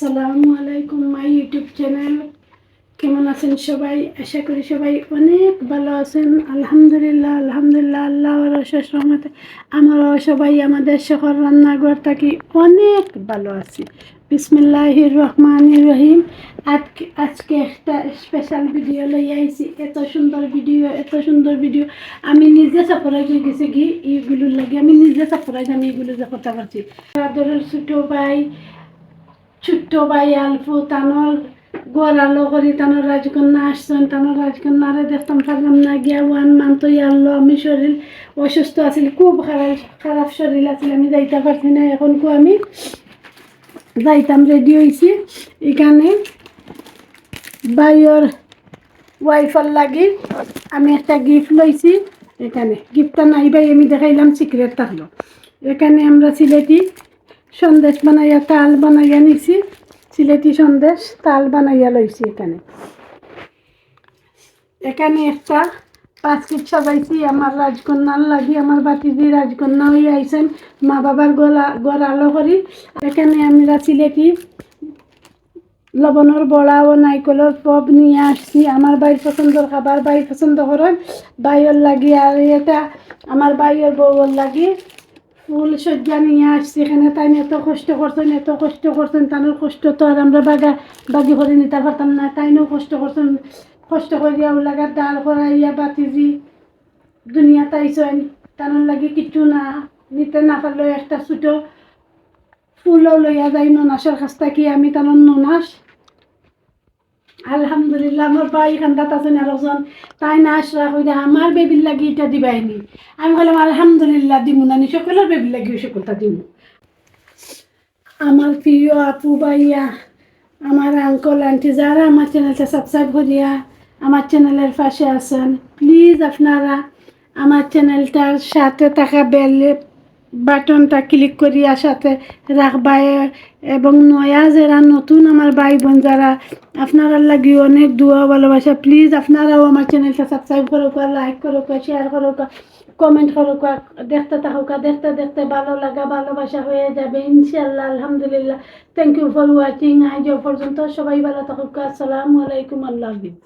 আসসালামু আলাইকুম, my YouTube channel. কেমন আছেন সবাই? আশা করি সবাই অনেক ভালো আছেন। আলহামদুলিল্লাহ আলহামদুলিল্লাহ, আল্লাহর অশেষ রহমতে। আমরাও সবাই আমাদের শহর রান্নাঘর থাকি, অনেক ভালো আছি। বিসমিল্লাহির রহমান রহিম। আজকে আজকে একটা স্পেশাল ভিডিও লই আইছি। এত সুন্দর ভিডিও এত সুন্দর ভিডিও আমি নিজে সাপ্রাইজ হয়ে গেছি কি এইগুলোর লাগে। আমি নিজে সাপ্রাইজ আমি এগুলো করতে পারছি আদরের ছোটো ভাই ছোট্ট ভাই আলফু, তানোর গোয়ালো করি, তানোর রাজকন্যা আসছেন, তানোর রাজকন্যারে দেখতাম পারলাম না, গিয়া ওয়ান মান্থ আনলো, আমি শরীর অসুস্থ আছিল, খুব খারাপ খারাপ শরীর আছিল, আমি যাইতে পারছি না, এখন কো আমি যাইতাম রেডি হয়েছি এখানে বাইর ওয়াইফার লাগি আমি একটা গিফট লইছি, এখানে। গিফটটা নাই ভাই, আমি দেখাইলাম সিক্রেট থাকল। এখানে আমরা সিলেটি সন্দেশ বানাইয়া তাল বানাইয়া নিছি সিলেটি সন্দেশ তাল বানাইয়া লইছি এখানে। এখানে একটা বাস্কেট সাজাইছি, আমার রাজকন্যার লাগি, আমার বাতিজি রাজকন্যা হয়ে আইছেন, মা বাবার গলা গড় আলো করি। এখানে আমরা সিলেটি লবণের বড়া ও নাইকলের পপ নিয়ে আসছি। আমার বাইর পছন্দর খাবার বাই পছন্দ করেন। বাইয়ের লাগি আর এটা, আমার বাইয়ের বউর লাগি ফুল সজ্জা নিয়ে আসছি এখানে, তাই এত কষ্ট করছেন, এত কষ্ট করছেন তাদের কষ্ট তো আর আমরা বাগা, বাগি করে নিতে পারতাম না, তাইনও কষ্ট করছেন। কষ্ট করিয়া ওলাগা ডাল করাইয়া বাতিজি, দুনিয়া তাইছেন, তানোর লাগি কিছু না, নিতে না পারলেও একটা ছোটো ফুলও লইয়া যাই ননাসের কাছ থাকি আমি তানোর ননাস। আলহামদুলিল্লাহ, আমার ভাই খান্দাত আছেন আরেকজন তাই না, আশরা কইরা আমার বেবির লাগি এটা দিবাইনি। আমি বললাম আলহামদুলিল্লাহ, দিমু না নি সকলের বেবির লাগি সকলটা দিমু। আমার প্রিয় আপু ভাইয়া, আমার আঙ্কল আন্টি যারা আমার চ্যানেলটা সাবস্ক্রাইব করিয়া আমার চ্যানেলের পাশে আছেন প্লিজ আপনারা আমার চ্যানেলটার সাথে থাকা বেল বাটনটা ক্লিক করিয়া সাথে রাখবা। এবং নয়া যারা নতুন আমার ভাই বোন যারা আপনারা লাগি অনেক দোয়া ভালোবাসা। প্লিজ আপনারাও আমার চ্যানেলটা সাবস্ক্রাইব করুক লাইক করুক শেয়ার করুক কমেন্ট করুক দেখতে থাকুক দেখতে দেখতে ভালো লাগা, ভালোবাসা হয়ে যাবে ইনশাল্লাহ আলহামদুলিল্লাহ। থ্যাংক ইউ ফর ওয়াচিং আজ পর্যন্ত সবাই ভালো থাকুক। আসসালামু আলাইকুম, আল্লাহ হাফিজ।